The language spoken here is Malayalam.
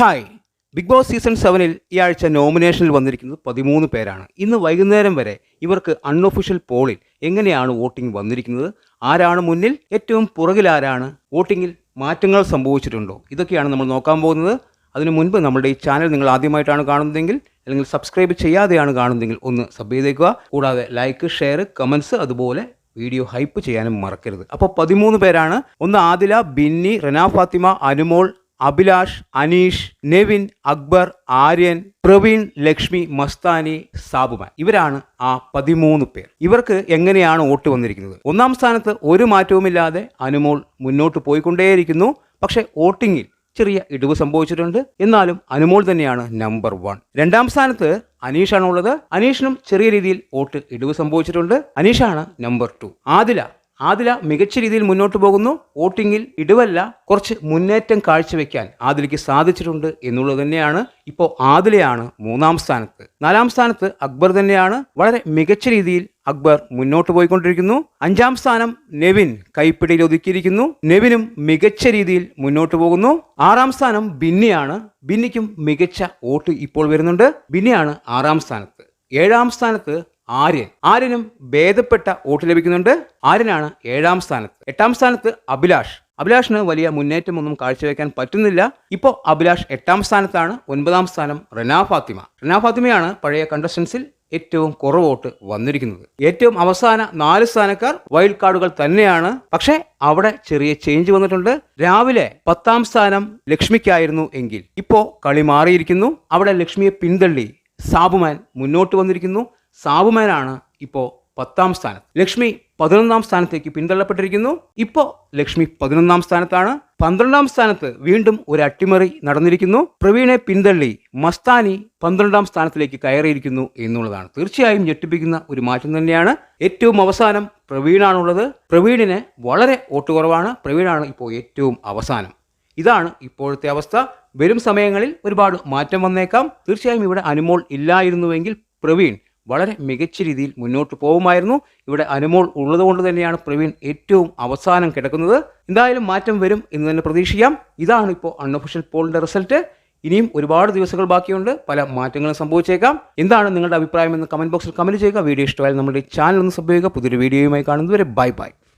ഹായ് ബിഗ് ബോസ് സീസൺ സെവനിൽ ഈ ആഴ്ച നോമിനേഷനിൽ വന്നിരിക്കുന്നത് പതിമൂന്ന് പേരാണ്. ഇന്ന് വൈകുന്നേരം വരെ ഇവർക്ക് അൺഒഫീഷ്യൽ പോളിൽ എങ്ങനെയാണ് വോട്ടിംഗ് വന്നിരിക്കുന്നത്? ആരാണ് മുന്നിൽ? ഏറ്റവും പുറകിൽ ആരാണ്? വോട്ടിങ്ങിൽ മാറ്റങ്ങൾ സംഭവിച്ചിട്ടുണ്ടോ? ഇതൊക്കെയാണ് നമ്മൾ നോക്കാൻ പോകുന്നത്. അതിനു മുൻപ് നമ്മുടെ ഈ ചാനൽ നിങ്ങൾ ആദ്യമായിട്ടാണ് കാണുന്നതെങ്കിൽ അല്ലെങ്കിൽ സബ്സ്ക്രൈബ് ചെയ്യാതെയാണ് കാണുന്നതെങ്കിൽ ഒന്ന് സബ് ചെയ്തേക്കുക. കൂടാതെ ലൈക്ക് ഷെയർ കമൻസ് അതുപോലെ വീഡിയോ ഹൈപ്പ് ചെയ്യാനും മറക്കരുത്. അപ്പോൾ പതിമൂന്ന് പേരാണ്. ഒന്ന് ആദില ബിന്നി റന ഫാത്തിമ അനുമോൾ അഭിലാഷ് അനീഷ് നെവിൻ അക്ബർ ആര്യൻ പ്രവീൺ ലക്ഷ്മി മസ്താനി സാബുമാൻ. ഇവരാണ് ആ പതിമൂന്ന് പേർ. ഇവർക്ക് എങ്ങനെയാണ് വോട്ട് വന്നിരിക്കുന്നത്? ഒന്നാം സ്ഥാനത്ത് ഒരു മാറ്റവുമില്ലാതെ അനുമോൾ മുന്നോട്ട് പോയിക്കൊണ്ടേയിരിക്കുന്നു. പക്ഷേ വോട്ടിങ്ങിൽ ചെറിയ ഇടിവ് സംഭവിച്ചിട്ടുണ്ട്. എന്നാലും അനുമോൾ തന്നെയാണ് നമ്പർ വൺ. രണ്ടാം സ്ഥാനത്ത് അനീഷാണുള്ളത്. അനീഷിനും ചെറിയ രീതിയിൽ വോട്ട് ഇടിവ് സംഭവിച്ചിട്ടുണ്ട്. അനീഷാണ് നമ്പർ ടു. ആദില ആദില മികച്ച രീതിയിൽ മുന്നോട്ട് പോകുന്നു. വോട്ടിങ്ങിൽ ഇടുവല്ല കുറച്ച് മുന്നേറ്റം കാഴ്ചവെക്കാൻ ആദിലയ്ക്ക് സാധിച്ചിട്ടുണ്ട് എന്നുള്ളത് തന്നെയാണ്. ഇപ്പോൾ ആദിലയാണ് മൂന്നാം സ്ഥാനത്ത്. നാലാം സ്ഥാനത്ത് അക്ബർ തന്നെയാണ്. വളരെ മികച്ച രീതിയിൽ അക്ബർ മുന്നോട്ട് പോയിക്കൊണ്ടിരിക്കുന്നു. അഞ്ചാം സ്ഥാനം നെവിൻ കൈപ്പിടിയിൽ ഒതുക്കിയിരിക്കുന്നു. നെവിനും മികച്ച രീതിയിൽ മുന്നോട്ട് പോകുന്നു. ആറാം സ്ഥാനം ബിന്നിയാണ്. ബിന്നിക്കും മികച്ച വോട്ട് ഇപ്പോൾ വരുന്നുണ്ട്. ബിന്നിയാണ് ആറാം സ്ഥാനത്ത്. ഏഴാം സ്ഥാനത്ത് ആര്യൻ. ആര്യനും ഭേദപ്പെട്ട വോട്ട് ലഭിക്കുന്നുണ്ട്. ആര്യനാണ് ഏഴാം സ്ഥാനത്ത്. എട്ടാം സ്ഥാനത്ത് അഭിലാഷ്. അഭിലാഷിന് വലിയ മുന്നേറ്റമൊന്നും കാഴ്ചവെക്കാൻ പറ്റുന്നില്ല. ഇപ്പോൾ അഭിലാഷ് എട്ടാം സ്ഥാനത്താണ്. ഒൻപതാം സ്ഥാനം റനാ ഫാത്തിമ. റനാ ഫാത്തിമയാണ് പഴയ കണ്ടസ്റ്റൻസിൽ ഏറ്റവും കുറവ് വോട്ട് വന്നിരിക്കുന്നത്. ഏറ്റവും അവസാന നാല് സ്ഥാനക്കാർ വൈൽഡ് കാർഡുകൾ തന്നെയാണ്. പക്ഷേ അവിടെ ചെറിയ ചേഞ്ച് വന്നിട്ടുണ്ട്. രാവിലെ പത്താം സ്ഥാനം ലക്ഷ്മിക്കായിരുന്നു എങ്കിൽ. ഇപ്പോൾ കളി മാറിയിരിക്കുന്നു. അവിടെ ലക്ഷ്മിയെ പിന്തള്ളി സാബുമാൻ മുന്നോട്ട് വന്നിരിക്കുന്നു. സാബുമാനാണ് ഇപ്പോൾ പത്താം സ്ഥാനത്ത്. ലക്ഷ്മി പതിനൊന്നാം സ്ഥാനത്തേക്ക് പിന്തള്ളപ്പെട്ടിരിക്കുന്നു. ഇപ്പോൾ ലക്ഷ്മി പതിനൊന്നാം സ്ഥാനത്താണ്. പന്ത്രണ്ടാം സ്ഥാനത്ത് വീണ്ടും ഒരു അട്ടിമറി നടന്നിരിക്കുന്നു. പ്രവീണെ പിന്തള്ളി മസ്താനി പന്ത്രണ്ടാം സ്ഥാനത്തിലേക്ക് കയറിയിരിക്കുന്നു എന്നുള്ളതാണ്. തീർച്ചയായും ഞെട്ടിപ്പിക്കുന്ന ഒരു മാറ്റം തന്നെയാണ്. ഏറ്റവും അവസാനം പ്രവീണാണുള്ളത്. പ്രവീണിന് വളരെ വോട്ട് കുറവാണ്. പ്രവീണാണ് ഇപ്പോൾ ഏറ്റവും അവസാനം. ഇതാണ് ഇപ്പോഴത്തെ അവസ്ഥ. വരും സമയങ്ങളിൽ ഒരുപാട് മാറ്റം വന്നേക്കാം. തീർച്ചയായും ഇവിടെ അനുമോൾ ഇല്ലായിരുന്നുവെങ്കിൽ പ്രവീൺ വളരെ മികച്ച രീതിയിൽ മുന്നോട്ട് പോകുമായിരുന്നു. ഇവിടെ അനുമോൾ ഉള്ളതുകൊണ്ട് തന്നെയാണ് പ്രവീൺ ഏറ്റവും അവസാനം കിടക്കുന്നത്. എന്തായാലും മാറ്റം വരും എന്ന് തന്നെ പ്രതീക്ഷിക്കാം. ഇതാണ് ഇപ്പോൾ അൺഒഫീഷ്യൽ പോളിന്റെ റിസൾട്ട് ഇനിയും ഒരുപാട് ദിവസങ്ങൾ ബാക്കിയുണ്ട്. പല മാറ്റങ്ങളും സംഭവിച്ചേക്കാം. എന്താണ് നിങ്ങളുടെ അഭിപ്രായം എന്ന് കമന്റ് ബോക്സിൽ കമന്റ് ചെയ്യുക. വീഡിയോ ഇഷ്ടമായാലും നമ്മുടെ ചാനൽ ഒന്ന് സബ്സ്ക്രൈബ് ചെയ്യുക. പുതിയൊരു വീഡിയോയുമായി കാണുന്നതുവരെ ബൈ ബൈ